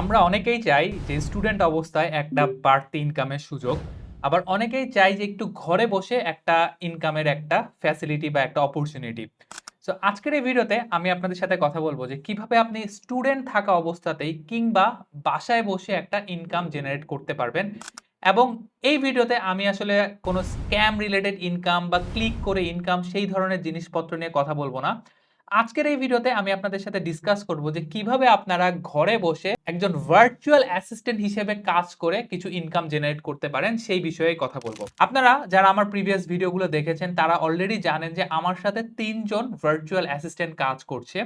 আমরা অনেকেই চাই যে স্টুডেন্ট অবস্থায় একটা বাড়তি ইনকামের সুযোগ, আবার অনেকেই চাই যে একটু ঘরে বসে একটা ইনকামের একটা ফ্যাসিলিটি বা একটা অপরচুনিটি সো আজকের এই ভিডিওতে আমি আপনাদের সাথে কথা বলব যে কীভাবে আপনি স্টুডেন্ট থাকা অবস্থাতেই কিংবা বাসায় বসে একটা ইনকাম জেনারেট করতে পারবেন এবং এই ভিডিওতে আমি আসলে কোনো স্ক্যাম রিলেটেড ইনকাম বা ক্লিক করে ইনকাম সেই ধরনের জিনিসপত্র নিয়ে কথা বলব না। আজকের এই ভিডিওতে আমি আপনাদের সাথে ডিসকাস করব যে কীভাবে আপনারা ঘরে বসে একজন ভার্চুয়াল অ্যাসিস্ট্যান্ট হিসেবে কাজ করে কিছু ইনকাম জেনারেট করতে পারেন, সেই বিষয়ে কথা বলব। আপনারা যারা আমার প্রিভিয়াস ভিডিওগুলো দেখেছেন, তারা অলরেডি জানেন যে আমার সাথে তিনজন ভার্চুয়াল অ্যাসিস্ট্যান্ট কাজ করছে।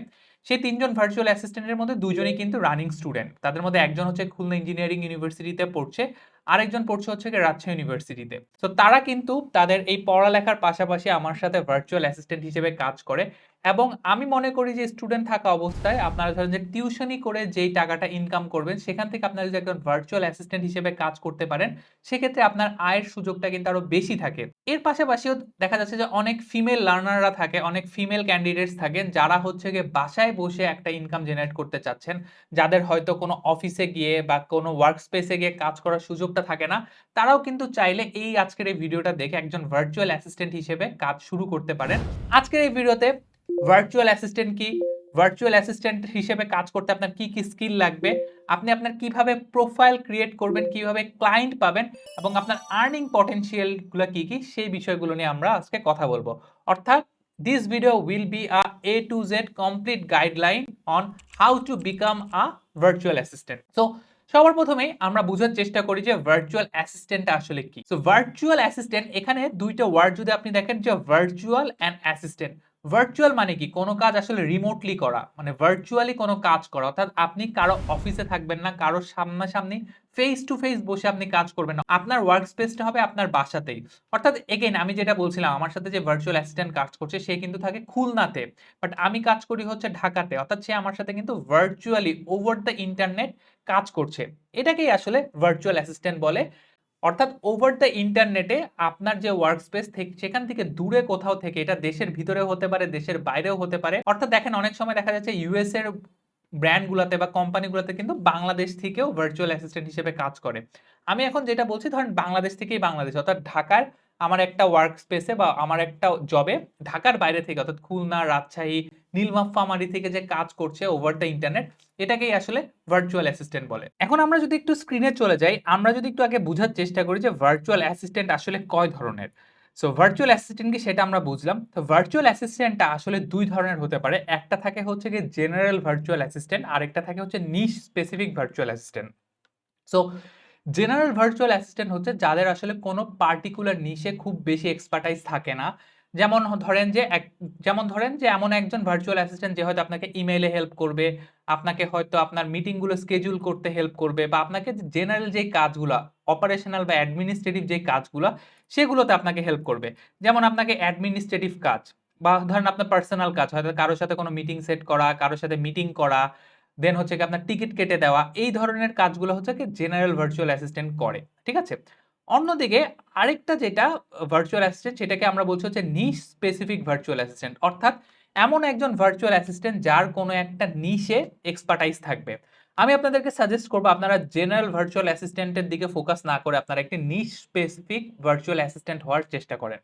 সেই তিনজন ভার্চুয়াল অ্যাসিস্ট্যান্টের মধ্যে দুজনেই কিন্তু রানিং স্টুডেন্ট তাদের মধ্যে একজন হচ্ছে খুলনা ইঞ্জিনিয়ারিং ইউনিভার্সিটিতে পড়ছে, আরেকজন পড়ছে হচ্ছে রাজশাহী ইউনিভার্সিটিতে তো তারা কিন্তু তাদের এই পড়ালেখার পাশাপাশি আমার সাথে ভার্চুয়াল অ্যাসিস্ট্যান্ট হিসেবে কাজ করে। এবং আমি মনে করি যে স্টুডেন্ট থাকা অবস্থায় আপনারা ধরেন যে টিউশনি করে যেই টাকাটা ইনকাম করবেন, সেখান থেকে আপনারা যদি একজন ভার্চুয়াল অ্যাসিস্ট্যান্ট হিসেবে কাজ করতে পারেন, সেক্ষেত্রে আপনার আয়ের সুযোগটা কিন্তু আরও বেশি থাকে। এর পাশাপাশিও দেখা যাচ্ছে যে অনেক ফিমেল লার্নাররা থাকে, অনেক ফিমেল ক্যান্ডিডেটস থাকেন, যারা হচ্ছে গিয়ে বাসায় বসে একটা ইনকাম জেনারেট করতে চাচ্ছেন, যাদের হয়তো কোনো অফিসে গিয়ে বা কোনো ওয়ার্ক স্পেসে গিয়ে কাজ করার সুযোগটা থাকে না, তারাও কিন্তু চাইলে এই আজকের এই ভিডিওটা দেখে একজন ভার্চুয়াল অ্যাসিস্ট্যান্ট হিসেবে কাজ শুরু করতে পারেন। আজকের এই ভিডিওতে ভার্চুয়াল অ্যাসিস্ট্যান্ট কি? ভার্চুয়াল অ্যাসিস্ট্যান্ট হিসেবে কাজ করতে আপনার কি কি স্কিল লাগবে? আপনি আপনার কীভাবে প্রোফাইল ক্রিয়েট করবেন, কীভাবে ক্লায়েন্ট পাবেন এবং আপনার আর্নিং পটেনশিয়ালগুলো কি কি, সেই বিষয়গুলো নিয়ে আমরা আজকে কথা বলব। অর্থাৎ this video will be a A to Z complete guideline on how to become a virtual assistant so সবার প্রথমেই আমরা বোঝার চেষ্টা করি যে ভার্চুয়াল অ্যাসিস্ট্যান্ট আসলে কি। সো ভার্চুয়াল অ্যাসিস্ট্যান্ট এখানে দুইটা ওয়ার্ড যদি আপনি দেখেন যে ভার্চুয়াল অ্যান্ড অ্যাসিস্ট্যান্ট ভার্চুয়াল মানে কি? কোনো কাজ আসলে রিমোটলি করা মানে ভার্চুয়ালি কোনো কাজ করা। অর্থাৎ আপনি কারও অফিসে থাকবেন না, কারও সামনাসামনি ফেস টু ফেস বসে আপনি কাজ করবেন না। আপনার ওয়ার্ক স্পেসটা হবে আপনার বাসাতেই। অর্থাৎ এগেন আমি যেটা বলছিলাম, আমার সাথে যে ভার্চুয়াল অ্যাসিস্ট্যান্ট কাজ করছে, সে কিন্তু থাকে খুলনাতে। বাট আমি কাজ করি হচ্ছে ঢাকাতে। অর্থাৎ সে আমার সাথে কিন্তু ভার্চুয়ালি ওভার দ্য ইন্টারনেট কাজ করছে। এটাকেই আসলে ভার্চুয়াল অ্যাসিস্ট্যান্ট বলে। অর্থাৎ ওভার দ্য ইন্টারনেটে আপনার যে ওয়ার্ক স্পেস সেখান থেকে দূরে কোথাও থেকে, এটা দেশের ভিতরেও হতে পারে, দেশের বাইরেও হতে পারে। অর্থাৎ দেখেন অনেক সময় দেখা যাচ্ছে ইউএস এর ব্র্যান্ডগুলোতে বা কোম্পানিগুলোতে কিন্তু বাংলাদেশ থেকেও ভার্চুয়াল অ্যাসিস্ট্যান্ট হিসেবে কাজ করে। আমি এখন যেটা বলছি, ধরেন বাংলাদেশ থেকেই বাংলাদেশ, অর্থাৎ ঢাকার আমার একটা ওয়ার্ক স্পেসে বা আমার একটা জবে ঢাকার বাইরে থেকে অর্থাৎ খুলনা, রাজশাহী, নীলমাফামারি থেকে যে কাজ করছে ওভার দ্য ইন্টারনেট এটাকেই আসলে ভার্চুয়াল অ্যাসিস্ট্যান্ট বলে। এখন আমরা যদি একটু স্ক্রিনে চলে যাই, আমরা যদি একটু আগে বোঝার চেষ্টা করি যে ভার্চুয়াল অ্যাসিস্ট্যান্ট আসলে কয় ধরনের। সো ভার্চুয়াল অ্যাসিস্ট্যান্ট কি সেটা আমরা বুঝলাম। তো ভার্চুয়াল অ্যাসিস্ট্যান্টটা আসলে দুই ধরনের হতে পারে। একটা থাকে হচ্ছে কি জেনারেল ভার্চুয়াল অ্যাসিস্ট্যান্ট আর একটা থাকে হচ্ছে niche specific virtual assistant so general virtual assistant হচ্ছে যাদের আসলে কোনো পার্টিকুলার নিশে খুব বেশি এক্সপার্টাইজ থাকে না। যেমন ধরেন যে এক, যেমন ধরেন যে এমন একজন ভার্চুয়াল অ্যাসিস্ট্যান্ট যে হয়তো আপনাকে ইমেইলে হেল্প করবে, আপনাকে হয়তো আপনার মিটিংগুলো স্কেজুল করতে হেল্প করবে বা আপনাকে জেনারেল যেই কাজগুলো অপারেশনাল বা অ্যাডমিনিস্ট্রেটিভ যেই কাজগুলো, সেগুলোতে আপনাকে হেল্প করবে। যেমন আপনাকে অ্যাডমিনিস্ট্রেটিভ কাজ বা ধরেন আপনার পার্সোনাল কাজ, হয়তো কারোর সাথে কোনো মিটিং সেট করা, কারোর সাথে মিটিং করা দেন হচ্ছে কি আপনার টিকিট কেটে দেওয়া, এই ধরনের কাজগুলো হচ্ছে কি জেনারেল ভার্চুয়াল অ্যাসিস্ট্যান্ট করে, ঠিক আছে? অন্যদিকে আরেকটা যেটা ভার্চুয়াল অ্যাসিস্ট্যান্ট সেটাকে আমরা বলছি হচ্ছে নিশ স্পেসিফিক ভার্চুয়াল অ্যাসিস্ট্যান্ট অর্থাৎ এমন একজন ভার্চুয়াল অ্যাসিস্ট্যান্ট যার কোনো একটা নিশে এক্সপার্টাইজ থাকবে। আমি আপনাদেরকে সাজেস্ট করব, আপনারা জেনারেল ভার্চুয়াল অ্যাসিস্ট্যান্টের দিকে ফোকাস না করে আপনারা একটি নিশ স্পেসিফিক ভার্চুয়াল অ্যাসিস্ট্যান্ট হওয়ার চেষ্টা করেন।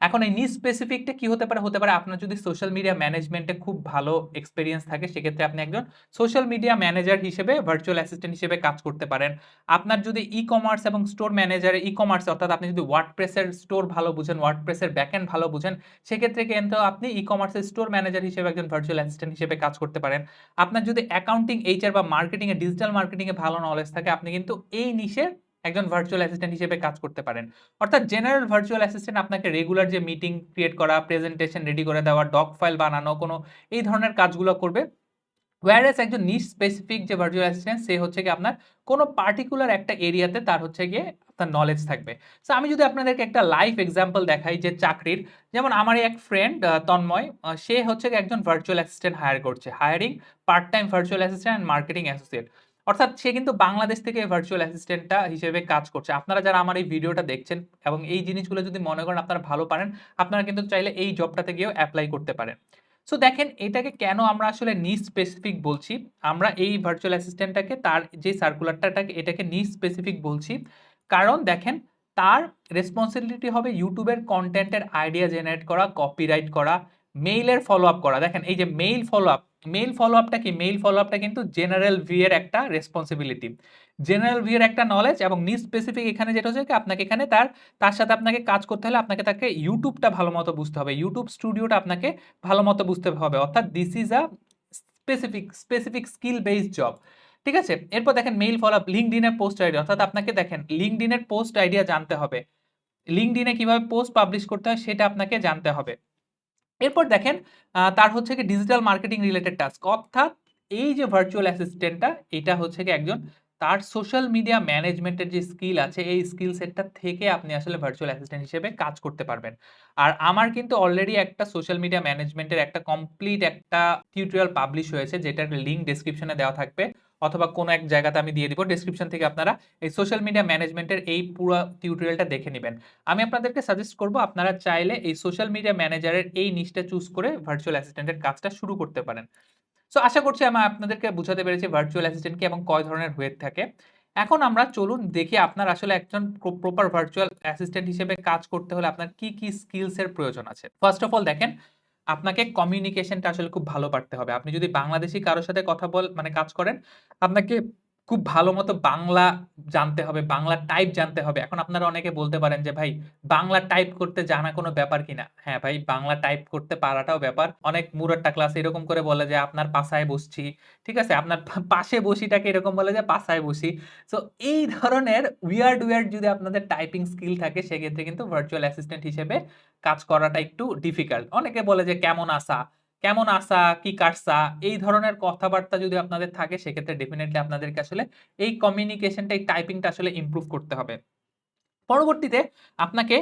এখন এই নিজ স্পেসিফিকটা কি হতে পারে? হতে পারে আপনার যদি সোশ্যাল মিডিয়া ম্যানেজমেন্টে খুব ভালো এক্সপিরিয়েন্স থাকে, সেক্ষেত্রে আপনি একজন সোশ্যাল মিডিয়া ম্যানেজার হিসেবে ভার্চুয়াল অ্যাসিস্ট্যান্ট হিসেবে কাজ করতে পারেন। আপনার যদি ই কমার্স এবং স্টোর ম্যানেজার ই কমার্স অর্থাৎ আপনি যদি ওয়ার্ডপ্রেসের স্টোর ভালো বুঝেন ওয়ার্ডপ্রেসের ব্যাকএন্ড ভালো বুঝেন, সেক্ষেত্রে কিন্তু আপনি ই কমার্সের স্টোর ম্যানেজার হিসেবে একজন ভার্চুয়াল অ্যাসিস্ট্যান্ট হিসেবে কাজ করতে পারেন। আপনার যদি অ্যাকাউন্টিং এইচআর বা মার্কেটিংয়ে ডিজিটাল মার্কেটিংয়ে ভালো নলেজ থাকে, আপনি কিন্তু এই নিশে একজন ভার্চুয়াল অ্যাসিস্ট্যান্ট হিসেবে কাজ করতে পারেন। অর্থাৎ জেনারেল ভার্চুয়াল অ্যাসিস্ট্যান্ট আপনাকে রেগুলার যে মিটিং ক্রিয়েট করা প্রেজেন্টেশন রেডি করে দেওয়া ডক ফাইল বানানো, কোনো এই ধরনের কাজগুলো করবে। ওয়ারেস একজন নিশ স্পেসিফিক যে ভার্চুয়াল অ্যাসিস্ট্যান্ট সে হচ্ছে কি আপনার কোনো পার্টিকুলার একটা এরিয়াতে তার হচ্ছে গিয়ে আপনার নলেজ থাকবে। সো আমি যদি আপনাদেরকে একটা লাইভ এক্সাম্পল দেখাই যে চাকরির, যেমন আমার এক ফ্রেন্ড তন্ময় সে হচ্ছে গিয়ে একজন ভার্চুয়াল অ্যাসিস্ট্যান্ট হায়ার করছে। Hiring part time virtual assistant and marketing associate অর্থাৎ সে কিন্তু বাংলাদেশ থেকে ভার্চুয়াল অ্যাসিস্ট্যান্টটা হিসেবে কাজ করছে। আপনারা যারা আমার এই ভিডিওটা দেখছেন এবং এই জিনিসগুলো যদি মনে করেন আপনারা ভালো পারেন, আপনারা কিন্তু চাইলে এই জবটাতে গিয়েও অ্যাপ্লাই করতে পারেন। সো দেখেন, এটাকে কেন আমরা আসলে নিজ স্পেসিফিক বলছি? আমরা এই ভার্চুয়াল অ্যাসিস্ট্যান্টটাকে তার যে সার্কুলারটাকে এটাকে নিজ স্পেসিফিক বলছি। কারণ দেখেন, তার রেসপন্সিবিলিটি হবে ইউটিউবের কন্টেন্টের আইডিয়া জেনারেট করা কপিরাইট করা মেইলের ফলো আপ করা। দেখেন, এই যে mail follow up mail follow আপটা কি? মেইল ফলো আপটা কিন্তু জেনারেল ভি এর একটা রেসপন্সিবিলিটি জেনারেল ভি এর একটা নলেজ এবং নিজ স্পেসিফিক এখানে যেটা হচ্ছে আপনাকে এখানে তার তার সাথে আপনাকে কাজ করতে হলে আপনাকে তাকে ইউটিউবটা ভালো মতো বুঝতে হবে। ইউটিউব স্টুডিওটা আপনাকে ভালো মতো বুঝতে হবে। অর্থাৎ this is a specific specific skill based job ঠিক আছে? এরপর দেখেন মেইল ফলো আপ লিঙ্কড ইনের পোস্ট আইডিয়া অর্থাৎ আপনাকে দেখেন লিঙ্কড ইনের পোস্ট আইডিয়া জানতে হবে। লিঙ্কড ইনে কীভাবে পোস্ট পাবলিশ করতে হয় সেটা আপনাকে জানতে হবে। এরপর দেখেন তার হচ্ছে কি ডিজিটাল মার্কেটিং রিলেটেড টাস্ক অর্থাৎ এই যে ভার্চুয়াল অ্যাসিস্ট্যান্টটা এটা হচ্ছে কি একজন তার সোশ্যাল মিডিয়া ম্যানেজমেন্টের যে স্কিল আছে, এই স্কিল সেটটা থেকে আপনি আসলে ভার্চুয়াল অ্যাসিস্ট্যান্ট হিসেবে কাজ করতে পারবেন। আর আমার কিন্তু অলরেডি একটা সোশ্যাল মিডিয়া ম্যানেজমেন্টের একটা কমপ্লিট একটা টিউটোরিয়াল পাবলিশ হয়েছে, যেটার লিঙ্ক ডেসক্রিপশনে দেওয়া থাকবে। অথবা কোনো এক জায়গাতে আমি দিয়ে দিব ডেসক্রিপশন থেকে আপনারা এই সোশ্যাল মিডিয়া ম্যানেজমেন্টের এই পুরো টিউটোরিয়ালটা দেখে নেবেন। আমি আপনাদেরকে সাজেস্ট করব, আপনারা চাইলে এই সোশ্যাল মিডিয়া ম্যানেজারের এই নিচটা চুজ করে ভার্চুয়াল অ্যাসিস্ট্যান্টের কাজটা শুরু করতে পারেন। সো আশা করছি আমি আপনাদেরকে বুঝাতে পেরেছি ভার্চুয়াল অ্যাসিস্ট্যান্ট কি এবং কয় ধরনের হয়ে থাকে। এখন আমরা চলুন দেখি আপনার আসলে একজন প্রপার ভার্চুয়াল অ্যাসিস্ট্যান্ট হিসেবে কাজ করতে হলে আপনার কি কি স্কিলসের প্রয়োজন আছে। ফার্স্ট অফ অল দেখেন আপনাকে কমিউনিকেশনটা আসলে খুব ভালো পারতে হবে। আপনি যদি বাংলাদেশি কারোর সাথে কথা বল মানে কাজ করেন, আপনাকে খুব ভালো মতো বাংলা জানতে হবে, বাংলা টাইপ জানতে হবে। এখন আপনারা অনেকে বলতে পারেন যে, ভাই, বাংলা টাইপ করতে জানা কোনো ব্যাপার কিনা হ্যাঁ ভাই, বাংলা টাইপ করতে পারাটাও ব্যাপার। অনেক মুরাট্টা ক্লাস এরকম করে বলে যে, আপনার পাশায় বসছি। ঠিক আছে? আপনার পাশে বসিটাকে এরকম বলে যে, পাশায় বসি। সো এই ধরনের উইয়ার্ড উইয়ার্ড যদি আপনাদের টাইপিং স্কিল থাকে, সেক্ষেত্রে কিন্তু ভার্চুয়াল অ্যাসিস্ট্যান্ট হিসেবে কাজ করাটা একটু ডিফিকাল্ট অনেকে বলে যে, কেমন আসা কেমন আসা, কি কাটসা, এই ধরনের কথাবার্তা যদি আপনাদের থাকে, সেক্ষেত্রে ডেফিনেটলি আপনাদেরকে আসলে এই কমিউনিকেশনটা এই টাইপিংটা আসলে ইম্প্রুভ করতে হবে। পরবর্তীতে আপনাকে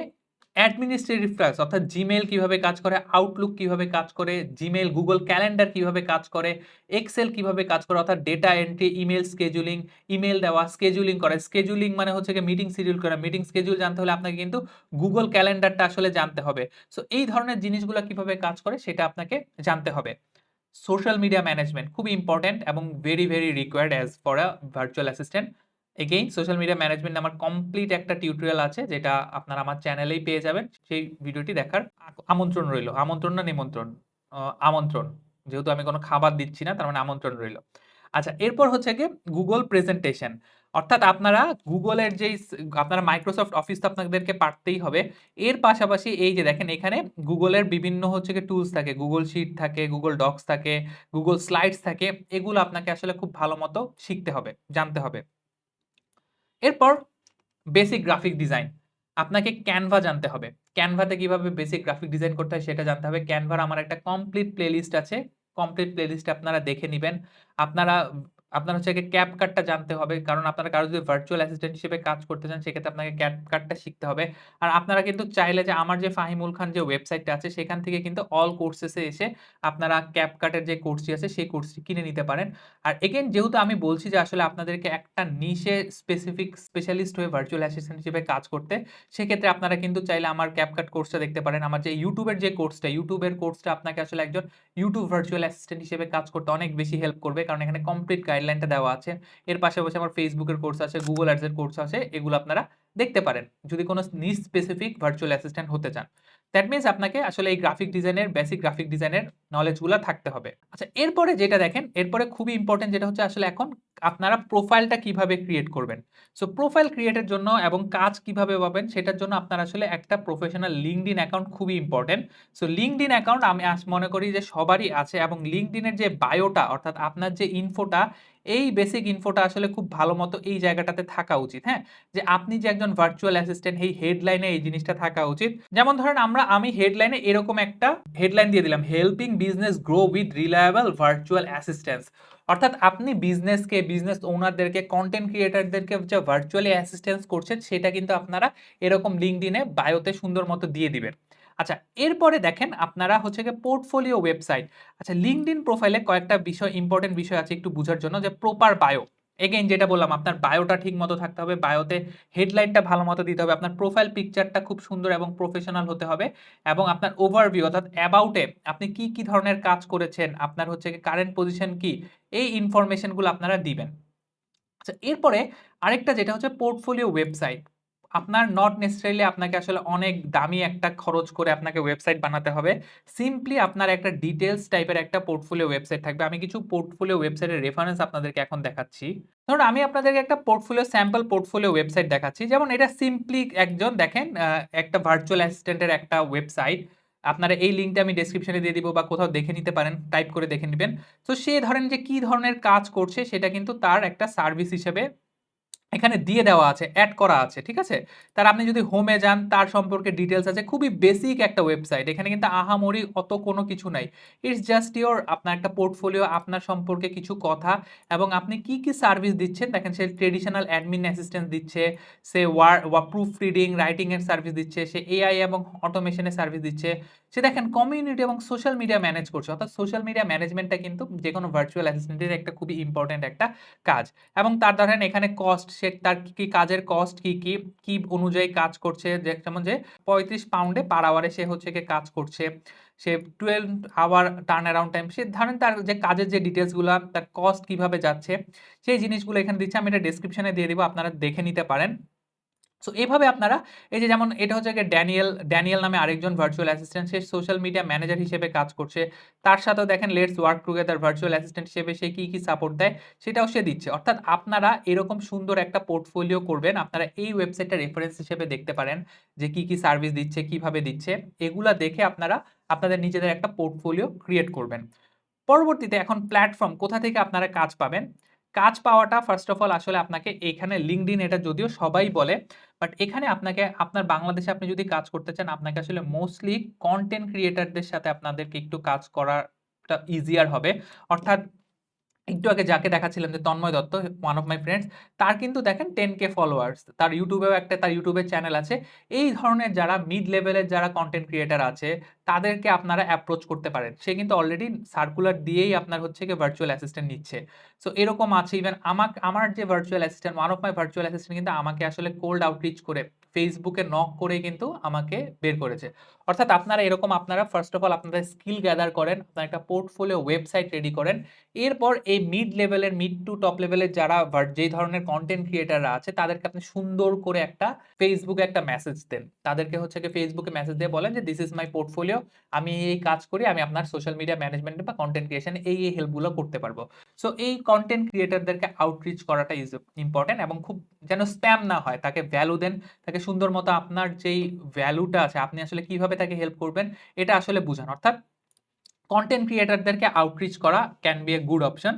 অ্যাডমিনিস্ট্রেটিভ টাস্ক অর্থাৎ জিমেল কীভাবে কাজ করে আউটলুক কীভাবে কাজ করে জিমেল গুগল ক্যালেন্ডার কীভাবে কাজ করে এক্সেল কীভাবে কাজ করে, অর্থাৎ data entry email scheduling email দেওয়া স্কেজুলিং করা। স্কেজুলিং মানে হচ্ছে কি মিটিং শিডিউল করা। মিটিং স্কেজুল জানতে হলে আপনাকে কিন্তু গুগল ক্যালেন্ডারটা আসলে জানতে হবে। সো এই ধরনের জিনিসগুলো কীভাবে কাজ করে সেটা আপনাকে জানতে হবে। সোশ্যাল মিডিয়া ম্যানেজমেন্ট খুবই ইম্পর্টেন্ট এবং very very required as for a virtual assistant again social media management আমার কমপ্লিট একটা টিউটোরিয়াল আছে, যেটা আপনারা আমার চ্যানেলেই পেয়ে যাবেন। সেই ভিডিওটি দেখার আমন্ত্রণ রইল। আমন্ত্রণ না নিমন্ত্রণ? আমন্ত্রণ। যেহেতু আমি কোনো খাবার দিচ্ছি না, তার মানে আমন্ত্রণ রইল। আচ্ছা এরপর হচ্ছে গিয়ে গুগল প্রেজেন্টেশন অর্থাৎ আপনারা গুগলের যেই আপনারা মাইক্রোসফট অফিস তো আপনাদেরকে পারতেই হবে। এর পাশাপাশি এই যে দেখেন, এখানে গুগলের বিভিন্ন হচ্ছে কি টুলস থাকে। গুগল শিট থাকে গুগল ডক্স থাকে গুগল স্লাইডস থাকে। এগুলো আপনাকে আসলে খুব ভালো মতো শিখতে হবে, জানতে হবে। এরপর বেসিক গ্রাফিক ডিজাইন আপনাকে ক্যানভা জানতে হবে। ক্যানভাতে কীভাবে বেসিক গ্রাফিক ডিজাইন করতে হয় সেটা জানতে হবে। ক্যানভার আমার একটা কমপ্লিট প্লেলিস্ট আছে। কমপ্লিট প্লেলিস্ট আপনারা দেখে নেবেন। আপনারা আপনার হচ্ছে ক্যাপকাটটা জানতে হবে। কারণ আপনারা কারও যদি ভার্চুয়াল অ্যাসিস্ট্যান্ট হিসেবে কাজ করতে চান, সেক্ষেত্রে আপনাকে ক্যাপকাটটা শিখতে হবে। আর আপনারা কিন্তু চাইলে যে আমার যে ফাহিমুল খান যে ওয়েবসাইটটা আছে, সেখান থেকে কিন্তু অল কোর্সেসে এসে আপনারা ক্যাপকাটের যে কোর্সটি আছে, সেই কোর্সটি কিনে নিতে পারেন। আর এগেন যেহেতু আমি বলছি যে আসলে আপনাদেরকে একটা নিশে স্পেসিফিক স্পেশালিস্ট হয়ে ভার্চুয়াল অ্যাসিস্ট্যান্ট হিসেবে কাজ করতে, সেক্ষেত্রে আপনারা কিন্তু চাইলে আমার ক্যাপকাট কোর্সটা দেখতে পারেন। আমার যে ইউটিউবের যে কোর্সটা ইউটিউবের কোর্সটা আপনাকে আসলে একজন ইউটিউব ভার্চুয়াল অ্যাসিস্ট্যান্ট হিসেবে কাজ করতে অনেক বেশি হেল্প করবে। কারণ এখানে কমপ্লিট গাইডলাইনটা দেওয়া আছে। এর পাশাপাশি আমার ফেসবুকের কোর্স আছে গুগল অ্যাডসের কোর্স আছে, এগুলো আপনারা দেখতে পারেন। যদি কোনো নিজ স্পেসিফিক ভার্চুয়াল অ্যাসিস্ট্যান্ট হতে চান। দ্যাট মিনস আপনাকে আসলে এই গ্রাফিক ডিজাইনের বেসিক গ্রাফিক ডিজাইনের নলেজগুলো থাকতে হবে। আচ্ছা এরপরে যেটা দেখেন, এরপরে খুবই ইম্পর্টেন্ট যেটা হচ্ছে আসলে এখন আপনারা প্রোফাইলটা কীভাবে ক্রিয়েট করবেন? সো প্রোফাইল ক্রিয়েটের জন্য এবং কাজ কীভাবে পাবেন সেটার জন্য আপনার আসলে একটা প্রফেশনাল লিঙ্কড ইন অ্যাকাউন্ট খুবই important so LinkedIn account আমি মনে করি যে সবারই আছে এবং লিঙ্কড যে বায়োটা অর্থাৎ আপনার যে ইনফোটা এই বেসিক ইনফোটা আসলে খুব ভালো মতো এই জায়গাটাতে থাকা উচিত হ্যাঁ? যে আপনি যে একজন ভার্চুয়াল অ্যাসিস্ট্যান্ট এই হেডলাইনে এই জিনিসটা থাকা উচিত। যেমন ধরেন আমরা, আমি হেডলাইনে এরকম একটা হেডলাইন দিয়ে দিলাম helping business grow with reliable virtual assistance অর্থাৎ আপনি বিজনেসকে বিজনেস ওনারদেরকে কন্টেন্ট ক্রিয়েটারদেরকে যে ভার্চুয়ালি অ্যাসিস্ট্যান্স করছেন, সেটা কিন্তু আপনারা এরকম লিঙ্ক লিঙ্কডিনে বায়োতে সুন্দর মতো দিয়ে দিবেন। আচ্ছা এরপরে দেখেন আপনারা হচ্ছে গিয়ে পোর্টফোলিও ওয়েবসাইট আচ্ছা লিঙ্কডইন প্রোফাইলে কয়েকটা বিষয় ইম্পর্টেন্ট বিষয় আছে একটু বোঝার জন্য, যে প্রপার বায়ো এগেইন যেটা বললাম, আপনার বায়োটা ঠিক মতো থাকতে হবে বায়োতে হেডলাইনটা ভালো মতো দিতে হবে, আপনার প্রোফাইল পিকচারটা খুব সুন্দর এবং প্রফেশনাল হতে হবে এবং আপনার ওভারভিউ অর্থাৎ অ্যাবাউটে আপনি কি কি ধরনের কাজ করেছেন, আপনার হচ্ছে কারেন্ট পজিশন কি, এই ইনফরমেশনগুলো আপনারা দিবেন। আচ্ছা এরপরে আরেকটা যেটা হচ্ছে পোর্টফোলিও ওয়েবসাইট আপনার নট নেসেসারিলি আপনাকে আসলে অনেক দামি একটা খরচ করে আপনাকে ওয়েবসাইট বানাতে হবে। সিম্পলি আপনার একটা ডিটেলস টাইপের একটা পোর্টফোলিও ওয়েবসাইট থাকবে। আমি কিছু পোর্টফোলিও ওয়েবসাইটের রেফারেন্স আপনাদেরকে এখন দেখাচ্ছি। ধরুন, আমি আপনাদেরকে একটা পোর্টফোলিও স্যাম্পল পোর্টফোলিও ওয়েবসাইট দেখাচ্ছি। যেমন এটা সিম্পলি একজন, দেখেন একটা ভার্চুয়াল অ্যাসিস্ট্যান্টের একটা ওয়েবসাইট আপনারা এই লিঙ্কটা আমি ডেসক্রিপশনে দিয়ে দিব বা কোথাও দেখে নিতে পারেন টাইপ করে দেখে নেবেন। তো সে ধরেন যে কি ধরনের কাজ করছে, সেটা কিন্তু তার একটা সার্ভিস হিসেবে এখানে দিয়ে দেওয়া আছে অ্যাড করা আছে, ঠিক আছে? তার আপনি যদি হোমে যান, তার সম্পর্কে ডিটেলস আছে, খুবই বেসিক একটা ওয়েবসাইট এখানে কিন্তু আহামরি অত কোনো কিছু নাই। ইটস জাস্ট ইওর আপনার একটা পোর্টফোলিও আপনার সম্পর্কে কিছু কথা এবং আপনি কি কি সার্ভিস দিচ্ছেন? দেখেন, সে ট্রেডিশনাল অ্যাডমিন অ্যাসিস্ট্যান্স দিচ্ছে, সে ওয়ার ওয়া প্রুফ রিডিং রাইটিংয়ের সার্ভিস দিচ্ছে, সে এআই এবং অটোমেশনের সার্ভিস দিচ্ছে। সে দেখেন কমিউনিটি এবং সোশ্যাল মিডিয়া ম্যানেজ করছে। অর্থাৎ সোশ্যাল মিডিয়া ম্যানেজমেন্টটা কিন্তু যে কোনো ভার্চুয়াল অ্যাসিস্ট্যান্টের একটা খুবই ইম্পর্ট্যান্ট একটা কাজ। এবং তার ধরেন এখানে কস্ট সে তার কি কাজের কস্ট কি কি কি অনুযায়ী কাজ করছে যেমন যে পঁয়ত্রিশ পাউন্ডে পার আওয়ারে সে হচ্ছে কি কাজ করছে। সে twelve hour turn around time সে ধরেন তার যে কাজের যে ডিটেলসগুলো তার কস্ট কীভাবে যাচ্ছে, সেই জিনিসগুলো এখানে দিচ্ছে। আমি এটা ডেসক্রিপশনে দিয়ে দিব, আপনারা দেখে নিতে পারেন। সো এভাবে আপনারা, এই যে যেমন এটা হচ্ছে ড্যানিয়েল ড্যানিয়েল নামে আরেকজন ভার্চুয়াল অ্যাসিস্ট্যান্ট সে সোশ্যাল মিডিয়া ম্যানেজার হিসেবে কাজ করছে। তার সাথেও দেখেন let's work together virtual assistant হিসেবে সে কী কী সাপোর্ট দেয়, সেটাও সে দিচ্ছে। অর্থাৎ আপনারা এরকম সুন্দর একটা পোর্টফোলিও করবেন, আপনারা এই ওয়েবসাইটটা রেফারেন্স হিসেবে দেখতে পারেন, যে কী কী সার্ভিস দিচ্ছে, কীভাবে দিচ্ছে। এগুলা দেখে আপনারা আপনাদের নিজেদের একটা পোর্টফোলিও ক্রিয়েট করবেন। পরবর্তীতে এখন প্ল্যাটফর্ম কোথা থেকে আপনারা কাজ পাবেন? কাজ পাওয়াটা ফার্স্ট অফ অল আসলে আপনাকে এখানে লিঙ্কড ইন এটা যদিও সবাই বলে বাট এখানে আপনাকে, আপনার বাংলাদেশে আপনি যদি কাজ করতে চান, আপনাকে আসলে মোস্টলি কন্টেন্ট ক্রিয়েটারদের সাথে আপনাদেরকে একটু কাজ করাটা ইজিয়ার হবে। অর্থাৎ একটু আগে যাকে দেখাচ্ছিলাম যে Tanmoy Dutta one of my friends তার কিন্তু দেখেন টেন কে ফলোয়ার্স তার ইউটিউবেও একটা, তার ইউটিউবের চ্যানেল আছে। এই ধরনের যারা মিড লেভেলের যারা কন্টেন্ট ক্রিয়েটার আছে, তাদেরকে আপনারা অ্যাপ্রোচ করতে পারেন। সে কিন্তু অলরেডি সার্কুলার দিয়েই আপনার হচ্ছে কি ভার্চুয়াল অ্যাসিস্ট্যান্ট নিচ্ছে। সো এরকম আছে ইভেন আমাক, আমার যে virtual assistant one of my virtual assistant কিন্তু আমাকে আসলে কোল্ড আউটরিচ করে ফেসবুকে নক করে কিন্তু আমাকে বের করেছে। অর্থাৎ আপনারা এরকম আপনারা ফার্স্ট অফ অল আপনাদের স্কিল গ্যাদার করেন, আপনার একটা পোর্টফোলিও ওয়েবসাইট রেডি করেন। এরপর এই মিড লেভেলের মিড টু টপ লেভেলের যারা যেই ধরনের কন্টেন্ট ক্রিয়েটাররা আছে, তাদেরকে আপনি সুন্দর করে একটা ফেসবুকে একটা মেসেজ দেন। তাদেরকে হচ্ছে কি ফেসবুকে মেসেজ দিয়ে বলেন যে দিস ইজ মাই পোর্টফোলিও আমি এই কাজ করি, আমি আপনার সোশ্যাল মিডিয়া ম্যানেজমেন্টে বা কন্টেন্ট ক্রিয়েশনে এই এই হেল্পগুলো করতে পারব। সো এই কন্টেন্ট ক্রিয়েটারদেরকে আউটরিচ করাটা ইজ ইম্পর্টেন্ট এবং খুব যেন স্প্যাম না হয়, তাকে ভ্যালু দেন, তাকে সুন্দর মতো আপনার যেই ভ্যালুটা আছে, আপনি আসলে কীভাবে তাকে হেল্প করবেন, এটা আসলে বুঝান। অর্থাৎ কন্টেন্ট ক্রিয়েটারদেরকে আউটরিচ করা can be a good option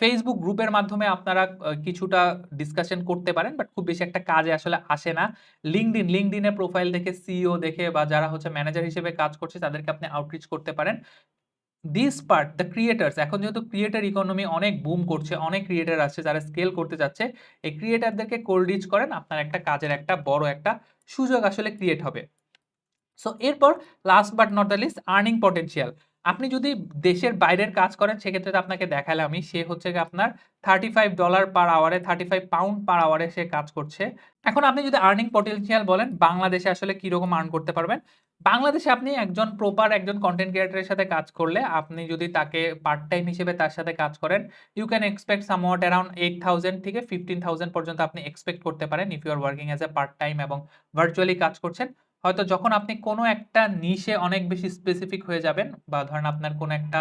Facebook গ্রুপের মাধ্যমে আপনারা কিছুটা ডিসকাশন করতে পারেন বাট খুব বেশি একটা কাজে আসলে আসে না। লিঙ্কডিন লিঙ্কডিনের প্রোফাইল দেখে সিইও দেখে বা যারা হচ্ছে ম্যানেজার হিসেবে কাজ করছে, তাদেরকে আপনি আউটরিচ করতে পারেন। দিস পার্ট দ্য ক্রিয়েটার্স এখন যেহেতু ক্রিয়েটার ইকোনমি অনেক বুম করছে, অনেক ক্রিয়েটার আছে যারা স্কেল করতে যাচ্ছে, এই ক্রিয়েটারদেরকে কোল্ড রিচ করেন, আপনার একটা কাজের একটা বড় একটা সুযোগ আসলে ক্রিয়েট হবে। সো এরপর last but not the least earning potential আপনি যদি দেশের বাইরের কাজ করেন, সেক্ষেত্রে তো আপনাকে দেখালাম আমি, সে হচ্ছে আপনার থার্টি ফাইভ ডলার পার আওয়ারে থার্টি ফাইভ পাউন্ড পার আওয়ারে সে কাজ করছে। এখন আপনি যদি আর্নিং পটেনশিয়াল বলেন, বাংলাদেশে আসলে কীরকম আর্ন করতে পারবেন? বাংলাদেশে আপনি একজন প্রপার একজন কন্টেন্ট ক্রিয়েটরের সাথে কাজ করলে, আপনি যদি তাকে পার্ট টাইম হিসেবে তার সাথে কাজ করেন you can expect somewhat around eight thousand থেকে ফিফটিন থাউজেন্ড পর্যন্ত আপনি এক্সপেক্ট করতে পারেন if you are working as a part time এবং ভার্চুয়ালি কাজ করছেন। হয়তো যখন আপনি কোনো একটা নিশে অনেক বেশি স্পেসিফিক হয়ে যাবেন বা ধরেন আপনার কোনো একটা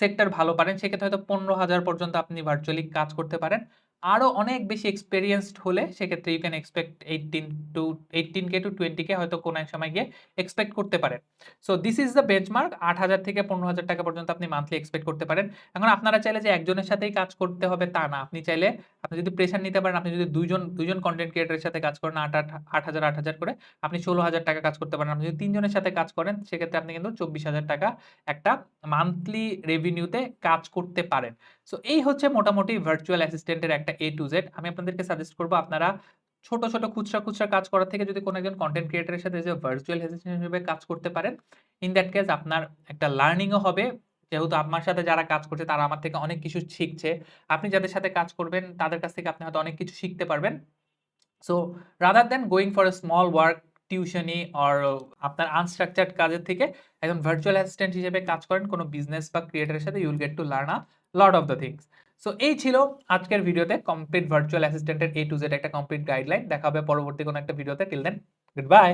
সেক্টর ভালো পারেন, সেক্ষেত্রে হয়তো পনেরো হাজার পর্যন্ত আপনি ভার্চুয়ালি কাজ করতে পারেন। আরও অনেক বেশি এক্সপেরিয়েন্সড হলে সেক্ষেত্রে you can expect eighteen to eighteen K to twenty K হয়তো কোনো এক সময় গিয়ে এক্সপেক্ট করতে পারেন। So this is the benchmark আট হাজার থেকে পনেরো হাজার টাকা পর্যন্ত আপনি মান্থলি এক্সপেক্ট করতে পারেন। এখন আপনারা চাইলে যে একজনের সাথেই কাজ করতে হবে তা না, আপনি চাইলে আপনি যদি প্রেশার নিতে পারেন, আপনি যদি দুইজন দুজন কন্টেন্ট ক্রিয়েটারের সাথে কাজ করেন, আট আট আট হাজার আট হাজার করে, আপনি ষোলো হাজার টাকা কাজ করতে পারেন। আপনি যদি তিনজনের সাথে কাজ করেন, সেক্ষেত্রে আপনি কিন্তু চব্বিশ হাজার টাকা একটা মান্থলি রেভিনিউতে কাজ করতে পারেন। সো এই হচ্ছে মোটামুটি ভার্চুয়াল অ্যাসিস্ট্যান্টের একটা এ টু জেড আমি আপনাদেরকে সাজেস্ট করব, আপনারা ছোট ছোট খুচরা খুচরা কাজ করার থেকে যদি কোনো একজন কন্টেন্ট ক্রিয়েটারের সাথে যে ভার্চুয়াল অ্যাসিস্ট্যান্ট হিসেবে কাজ করতে পারেন ইন দ্যাট কেস আপনার একটা লার্নিংও হবে যেহেতু আমার সাথে যারা কাজ করছে তারা আমার থেকে অনেক কিছু শিখছে। আপনি যাদের সাথে কাজ করবেন তাদের কাছ থেকে আপনি হয়তো অনেক কিছু শিখতে পারবেন। So rather than going for a small work, টিউশনি অর আপনার আনস্ট্রাকচারড কাজের থেকে একজন ভার্চুয়াল অ্যাসিস্ট্যান্ট হিসেবে কাজ করেন কোনো বিজনেস বা ক্রিয়েটরের সাথে you'll get to learn a lot of the things. So এই ছিল আজকের ভিডিওতে কমপ্লিট ভার্চুয়াল অ্যাসিস্ট্যান্টের এ টু জেড একটা কমপ্লিট গাইডলাইন। দেখা হবে পরবর্তী কোনো একটা ভিডিওতে। Till then goodbye.